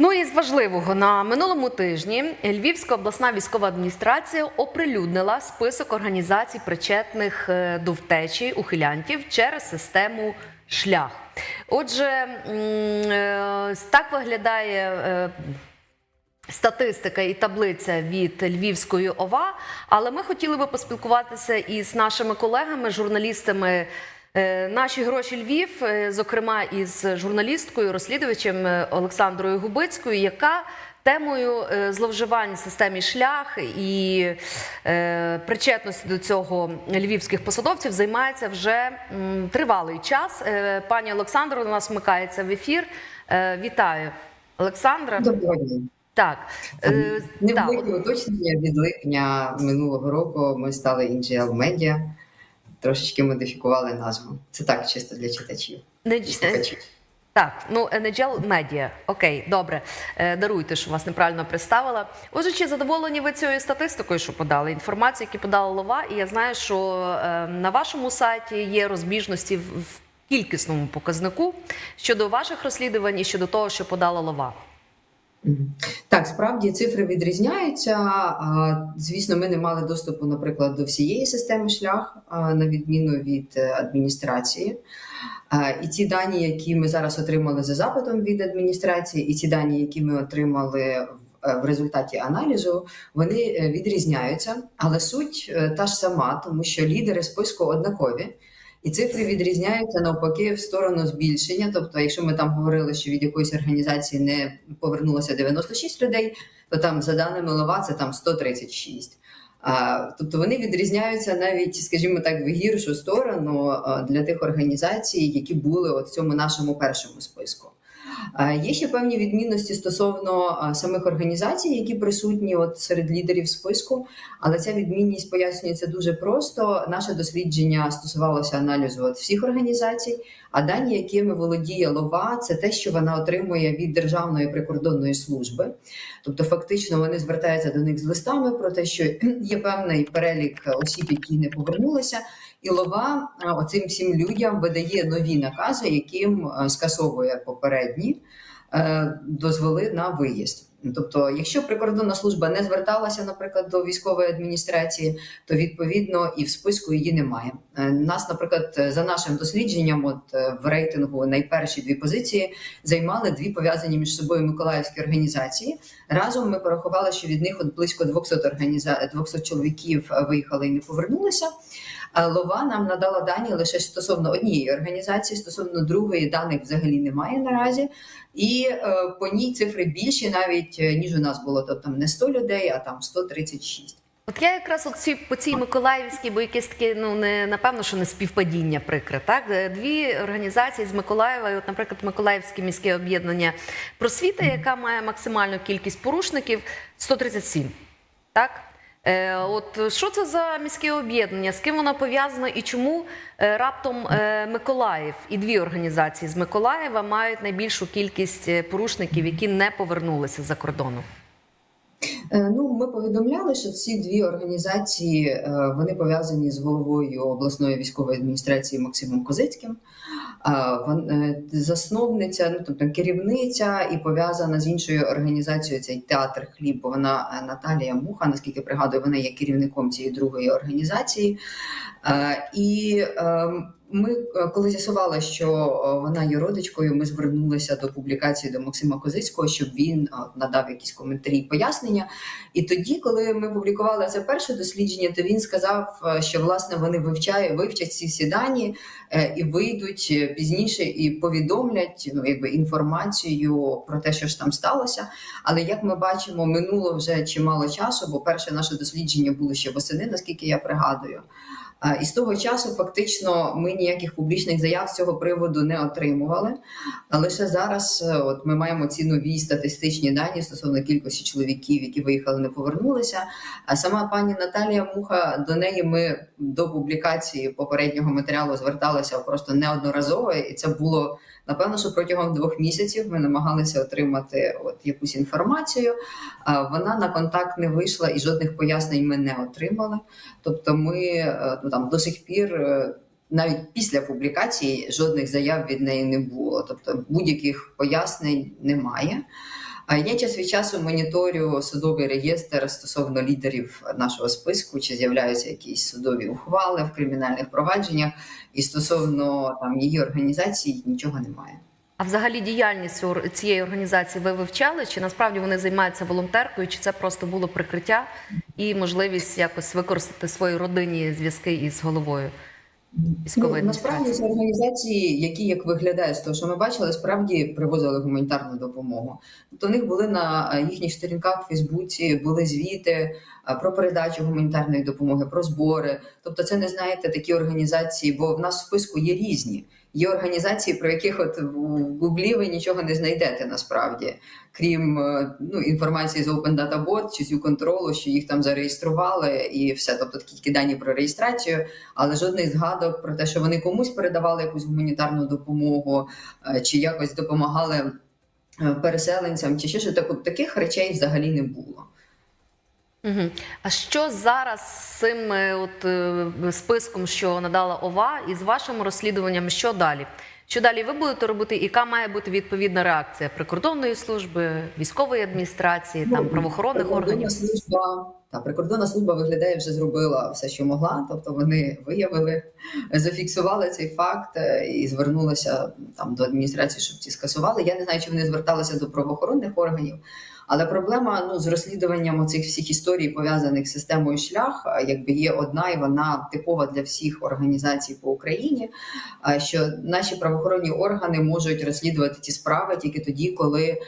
Ну і з важливого на минулому тижні Львівська обласна військова адміністрація оприлюднила список організацій, причетних е, до втечі ухилянтів через систему шлях. Отже, е, так виглядає. е, Статистика і таблиця від Львівської ОВА, але ми хотіли би поспілкуватися із нашими колегами, журналістами наші гроші Львів, е, зокрема із журналісткою, розслідувачем е, Олександрою Губицькою, яка темою е, зловживань в системі шлях і е, причетності до цього львівських посадовців займається вже м, тривалий час. Е, Пані Олександро до нас вмикається в ефір. Е, Вітаю, Олександра. Доброго дня. Так, е, да, уточнення від липня минулого року ми стали NGL Media, трошечки модифікували назву. Це так, чисто для читачів не- і. Так, ну NGL Media. Окей, добре. Е, Даруйте, що вас неправильно представила. Отже, чи задоволені ви цією статистикою, що подали? Інформацію, яку подала Лова, і я знаю, що е, на вашому сайті є розбіжності в, в кількісному показнику щодо ваших розслідувань і щодо того, що подала Лова. Так, справді цифри відрізняються. Звісно, ми не мали доступу, наприклад, до всієї системи шлях, на відміну від е, адміністрації. І ті дані, які ми зараз отримали за запитом від адміністрації, і ті дані, які ми отримали в- е, результаті аналізу, вони е, відрізняються, але суть та ж сама, тому що лідери списку однакові. І цифри відрізняються навпаки в сторону збільшення. Тобто, якщо ми там говорили, що від якоїсь організації не повернулося 96 людей, то там за даними Лова це там 136. А, тобто вони відрізняються навіть, скажімо так, в гіршу сторону для тих організацій, які були от в цьому нашому першому списку. А, Є ще певні відмінності стосовно самих організацій, які присутні от серед лідерів списку, але ця відмінність пояснюється дуже просто. Наше дослідження стосувалося аналізу от всіх організацій, а дані, якими володіє лова, це те, що вона отримує від Державної прикордонної служби. Тобто, фактично, вони звертаються до них з листами про те, що є певний перелік осіб, які не повернулися. І лова а, оцим всім людям видає нові накази, яким скасовує попередні е, дозволи на виїзд. Тобто, якщо прикордонна служба не зверталася, наприклад, до військової адміністрації, то відповідно і в списку її немає. Е, Нас, наприклад, е, за нашим дослідженням, от е, в рейтингу найперші дві позиції займали дві пов'язані між собою миколаївські організації. Разом ми порахували, що від них от близько 200 організа... 200 чоловіків е, виїхали і не повернулися. Лова нам надала дані лише стосовно однієї організації, стосовно другої даних взагалі немає наразі. І е, по ній цифри більші навіть е, ніж у нас було. Тобто там не 100 людей, а там 136. От я якраз от ці по цій Миколаївській, бо якесь таке, ну не напевно, що не співпадіння прикре. Так Е, дві організації з Миколаєва, і от, наприклад, Миколаївське міське об'єднання просвіти, яка має максимальну кількість порушників 137. Так. Е, От що це за міське об'єднання? З ким воно пов'язано і чому е, раптом е, Миколаїв і дві організації з Миколаєва мають найбільшу кількість порушників, які не повернулися за кордону? Ну, ми повідомляли, що ці дві організації вони пов'язані з головою обласної військової адміністрації Максимом Козицьким. Е, Засновниця, ну тобто керівниця і пов'язана з іншою організацією цей театр хліб. бо Вона е, Наталія Муха, наскільки пригадую, вона є керівником цієї другої організації. Е, І ем, ми, е, коли з'ясували, що е, вона є родичкою, ми звернулися до публікації до Максима Козицького, щоб він е, надав якісь коментарі і пояснення. І тоді, коли ми публікували це перше дослідження, то він сказав, що власне вони вивчають, вивчать ці всі дані і вийдуть пізніше і повідомлять ну, якби інформацію про те, що ж там сталося. Але як ми бачимо, минуло вже чимало часу, бо перше наше дослідження було ще восени, наскільки я пригадую. А, І з того часу фактично ми ніяких публічних заяв з цього приводу не отримували. А лише зараз, е, от ми маємо ці нові статистичні дані стосовно кількості чоловіків, які виїхали, не повернулися. А сама пані Наталія Муха до неї ми до публікації попереднього матеріалу зверталися просто неодноразово, і це було напевно, що протягом двох місяців ми намагалися отримати от якусь інформацію. Вона на контакт не вийшла і жодних пояснень ми не отримали. Тобто, ми е, ну там до сих пір. е, Навіть після публікації жодних заяв від неї не було, тобто будь-яких пояснень немає. Я час від часу моніторю судовий реєстр стосовно лідерів нашого списку, чи з'являються якісь судові ухвали в кримінальних провадженнях, і стосовно там її організації нічого немає. А взагалі діяльність цієї організації ви вивчали? Чи насправді вони займаються волонтеркою, чи це просто було прикриття і можливість якось використати свої родинні зв'язки із головою Ну, насправді ці організації, які як виглядає з того, що ми бачили, справді привозили гуманітарну допомогу. Тобто у них були на їхніх сторінках в Фейсбуці були звіти е, про передачу гуманітарної допомоги, про збори. Тобто, це не знаєте такі організації, бо в нас в списку є різні. Є організації, про яких от в Гуглі ви нічого не знайдете насправді, крім е, ну, інформації з Open Data Board чи з U-Control, що їх там зареєстрували, і все. Тобто тільки дані про реєстрацію але жодних згадок про те, що вони комусь передавали якусь гуманітарну допомогу, е, чи якось допомагали е, переселенцям, чи ще що таких речей взагалі не було. Угу. А що зараз з цим е, от, е, списком, що надала ОВА, і з вашим розслідуванням, що далі? Що далі ви будете робити? І Яка має бути відповідна реакція прикордонної служби, військової адміністрації, там Ну, правоохоронних органів? служба та прикордонна служба виглядає вже зробила все, що могла. Тобто вони виявили, зафіксували цей факт е, і звернулися там до адміністрації, щоб ці скасували. Я не знаю, чи вони зверталися до правоохоронних органів. Але проблема ну з розслідуванням цих всіх історій пов'язаних з системою шлях, якби є одна, і вона типова для всіх організацій по Україні. Що наші правоохоронні органи можуть розслідувати ті справи тільки тоді, коли е,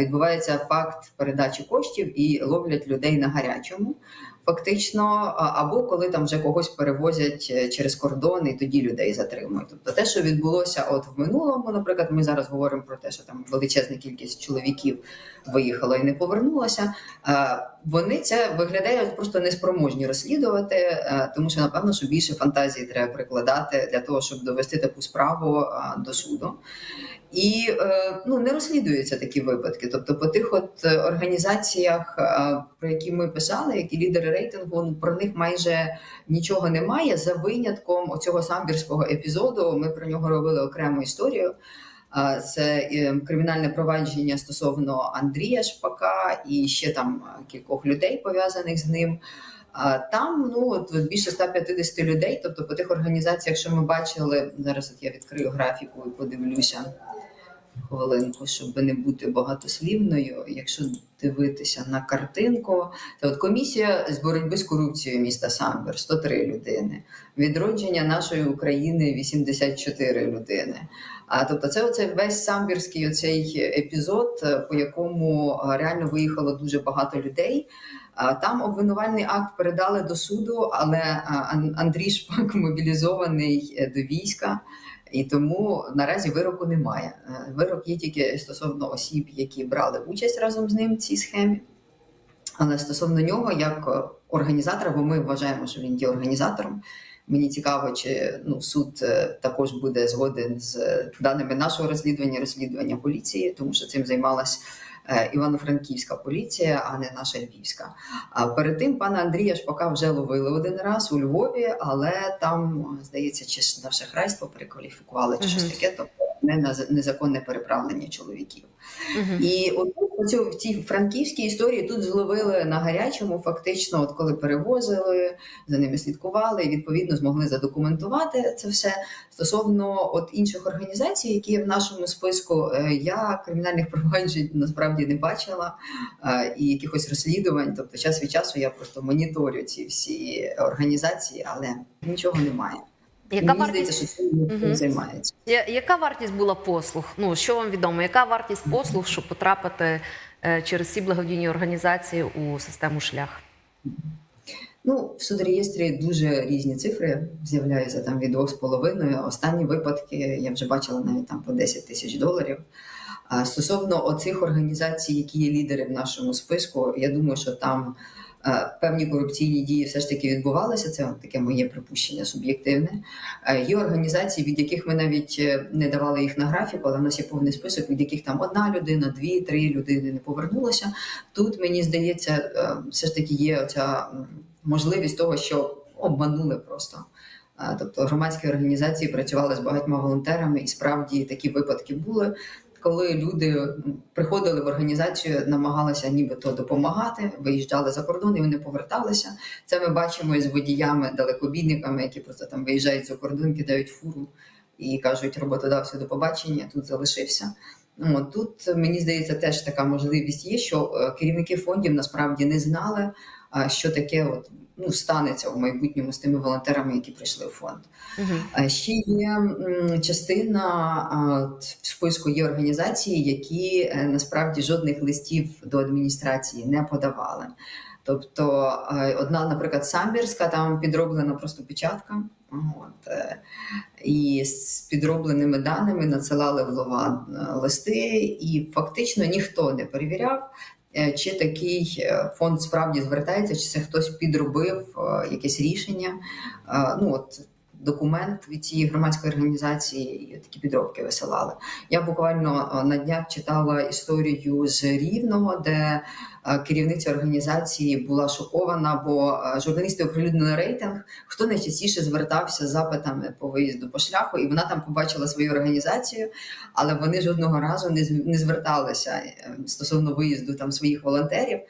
відбувається факт передачі коштів і ловлять людей на гарячому. Фактично, або коли там вже когось перевозять е, через кордон, і тоді людей затримують. Тобто, те, що відбулося, от в минулому, наприклад, ми зараз говоримо про те, що там величезна кількість чоловіків виїхала і не повернулася. Вони це виглядає просто неспроможні розслідувати, е, тому що напевно, що більше фантазії треба прикладати для того, щоб довести таку справу е, до суду. І е, ну не розслідуються такі випадки. Тобто, по тих от організаціях, про які ми писали, які лідери рейтингу, ну про них майже нічого немає. За винятком оцього самбірського епізоду. Ми про нього робили окрему історію. Це е, кримінальне провадження стосовно Андрія Шпака і ще там е, кількох людей пов'язаних з ним. Там ну більше 150 людей. Тобто, по тих організаціях, що ми бачили зараз. От я відкрию графіку і подивлюся хвилинку, щоб не бути багатослівною. Якщо дивитися на картинку, то от комісія з боротьби з корупцією міста Самбір 103 людини, відродження нашої України 84 людини. А тобто, це оце весь самбірський оцей епізод, по якому реально виїхало дуже багато людей. Там обвинувальний акт передали до суду, але Андрій Шпак мобілізований до війська. І тому наразі вироку немає. Е, Вирок є тільки стосовно осіб, які брали участь разом з ним в цій схемі. Але стосовно нього, як е, організатора, бо ми вважаємо, що він є організатором. Мені цікаво, чи ну суд е, також буде згоден з даними нашого розслідування, розслідування поліції, тому що цим займалась Івано-Франківська поліція, а не наша львівська. Перед тим пана Андрія Шпака вже ловили один раз у Львові, але там здається, чи ж на шахрайство перекваліфікували, чи щось таке, тобто не на незаконне переправлення чоловіків. Угу. І от оцю в цій франківській історії тут зловили на гарячому, фактично, от коли перевозили, за ними слідкували, і відповідно змогли задокументувати це все. Стосовно от інших організацій, які в нашому списку, е, я кримінальних проваджень насправді не бачила е, і якихось розслідувань. Тобто, час від часу я просто моніторю ці всі організації, але нічого немає. Яка Мені вартість? здається, що цим ніхто займається. Я- Яка вартість була послуг? Ну що вам відомо? Яка вартість послуг, щоб потрапити е, через ці благодійні організації у систему шлях? Ну, в судреєстрі дуже різні цифри з'являються там від 2,5. Останні випадки я вже бачила навіть там по 10 тисяч доларів. А стосовно оцих організацій, які є лідери в нашому списку, я думаю, що там певні корупційні дії все ж таки відбувалися. Це таке моє припущення суб'єктивне. Е, Є організації, від яких ми навіть е, не давали їх на графіку, але в нас є повний список, від яких там одна людина, дві, три людини не повернулося. Тут мені здається, е, все ж таки є оця можливість того, що обманули просто. Е, Тобто громадські організації працювали з багатьма волонтерами, і справді такі випадки були. Коли люди приходили в організацію, намагалися нібито допомагати, виїжджали за кордон і вони поверталися. Це ми бачимо із водіями, далекобійниками, які просто там виїжджають за кордон, кидають фуру і кажуть роботодавцю до побачення, тут залишився. Тут мені здається, теж така можливість є, що е, керівники фондів насправді не знали, що таке от, ну, станеться в майбутньому з тими волонтерами, які прийшли в фонд. Угу. Ще є частина в списку є організації, які е, насправді жодних листів до адміністрації не подавали. Тобто е, одна, наприклад, самбірська, там підроблена просто печатка. От, е, і з підробленими даними надсилали в Лова е, листи, і фактично ніхто не перевіряв, е, чи такий фонд справді звертається, чи це хтось підробив якесь рішення. Ну от документ від цієї громадської організації такі підробки висилали. Я буквально е, на днях читала історію з Рівного, де е, керівниця організації була шокована, бо е, журналісти оприлюднили рейтинг, хто найчастіше звертався з запитами по виїзду по шляху, і вона там побачила свою організацію, але вони жодного разу не зверталися стосовно виїзду там своїх волонтерів.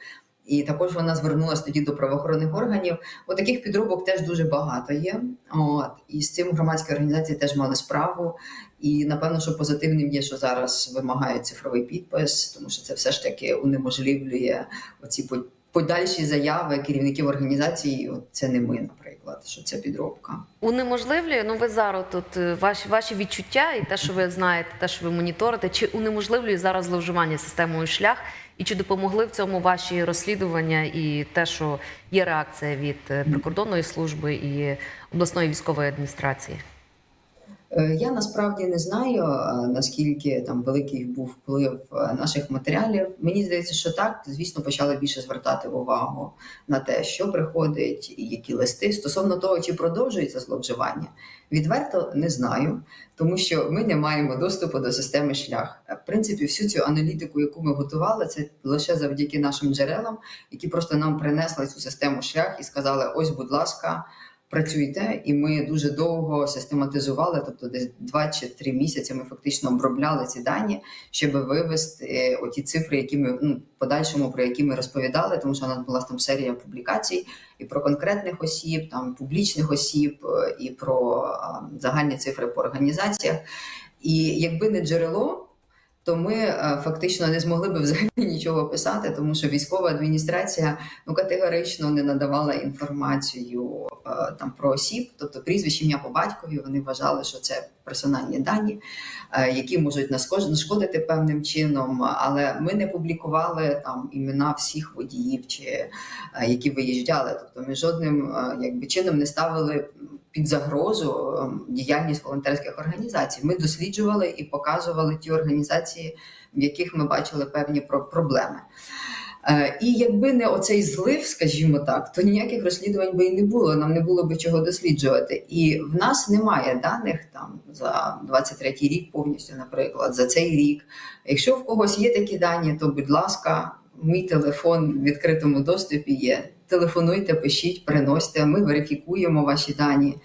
І також вона звернулася тоді до правоохоронних органів. От таких підробок теж дуже багато є. От і з цим громадські організації теж мали справу. І напевно, що позитивним є, що зараз вимагають цифровий підпис, тому що це все ж таки унеможливлює оці подальші заяви керівників організації. От це не ми, наприклад, що це підробка. Унеможливлює, ну ви зараз тут е, ваші, ваші відчуття і те, що ви знаєте, те, що ви моніторите, чи унеможливлює зараз зловживання системою шлях, і чи допомогли в цьому ваші розслідування і те, що є реакція від е, прикордонної служби і обласної військової адміністрації? Е, Я насправді не знаю е, наскільки там великий був вплив е, наших матеріалів. Мені здається, що так, звісно, почали більше звертати увагу на те, що приходить, і які листи стосовно того, чи продовжується зловживання. Відверто не знаю, тому що ми не маємо доступу до системи шлях. В принципі, всю цю аналітику, яку ми готували, це лише завдяки нашим джерелам, які просто нам принесли цю систему шлях і сказали: ось, будь ласка працюйте, і ми дуже довго систематизували, тобто десь два чи три місяці ми фактично обробляли ці дані, щоб вивести е, оті цифри, які ми ну, подальшому про які ми розповідали, тому що у нас була там серія публікацій і про конкретних осіб, там публічних осіб, е, і про загальні цифри по організаціях. І якби не джерело. То ми е, фактично не змогли би взагалі нічого писати, тому що військова адміністрація ну категорично не надавала інформацію е, там про осіб, тобто прізвище ім'я по батькові. Вони вважали, що це персональні дані, е, які можуть нашкодити певним чином. Але ми не публікували там імена всіх водіїв, чи які виїжджали. Тобто, ми жодним якби чином не ставили під загрозу ем, діяльність волонтерських організацій. Ми досліджували і показували ті організації, в яких ми бачили певні проблеми. Е, І якби не оцей злив, скажімо так, то ніяких розслідувань би і не було. Нам не було би чого досліджувати. І в нас немає даних там за 23-й рік повністю, наприклад, за цей рік. Якщо в когось є такі дані, то будь ласка, мій телефон в відкритому доступі є. Телефонуйте, пишіть, приносьте. Ми верифікуємо ваші дані,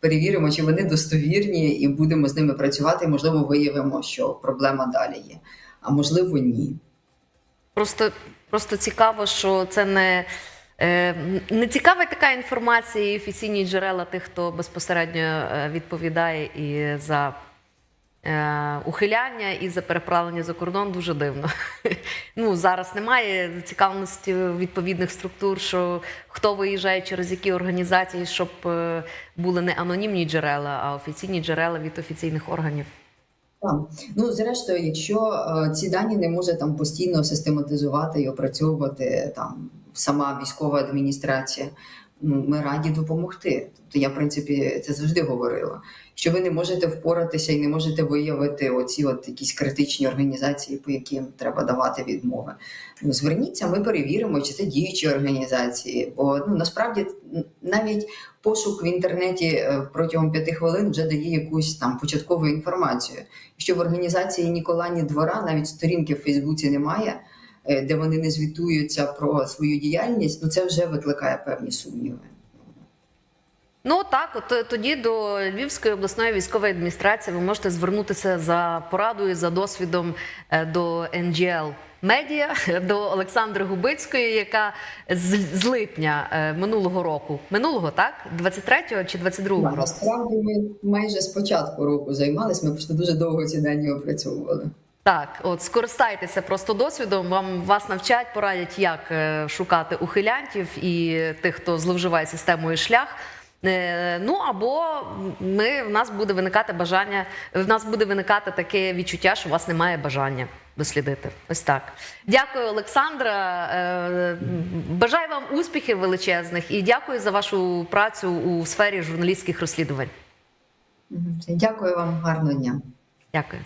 перевіримо, чи вони достовірні, і будемо з ними працювати. Можливо, виявимо, що проблема далі є, а можливо, ні. Просто, просто цікаво, що це не, е, не цікава така інформація і офіційні джерела тих, хто безпосередньо е, відповідає і за ухиляння, і за переправлення за кордон дуже дивно. Ну, зараз немає зацікавленості відповідних структур, що хто виїжджає через які організації, щоб е, були не анонімні джерела, а офіційні джерела від офіційних органів. Так. Ну, зрештою, якщо е, ці дані не може там постійно систематизувати і опрацьовувати там сама військова адміністрація, ну ми раді допомогти. Тобто я, в принципі, це завжди говорила. Що ви не можете впоратися і не можете виявити оці от якісь критичні організації, по яким треба давати відмови. Ну, зверніться, ми перевіримо, чи це діючі організації. Бо ну насправді навіть пошук в інтернеті е, протягом п'яти хвилин вже дає якусь там початкову інформацію. Що в організації Нікола ні двора навіть сторінки в Фейсбуці немає, де вони не звітуються про свою діяльність, ну це вже викликає певні сумніви. Ну так, от е, тоді до Львівської обласної військової адміністрації ви можете звернутися за порадою, за досвідом е, до NGL Медіа, до Олександри Губицької, яка з, з липня е, минулого року, минулого, так? 23-го чи 22-го Так, року? Насправді ми майже з початку року займалися, ми просто дуже довго ці дані опрацьовували. Так, от скористайтеся просто досвідом. Вам вас навчать, порадять, як е, шукати ухилянтів і тих, хто зловживає системою шлях. Е, Ну або ми в нас буде виникати бажання, в нас буде виникати таке відчуття, що у вас немає бажання дослідити. Ось так. Дякую, Олександра. Е, Бажаю вам успіхів величезних і дякую за вашу працю у сфері журналістських розслідувань. Дякую вам, гарного дня. Дякую.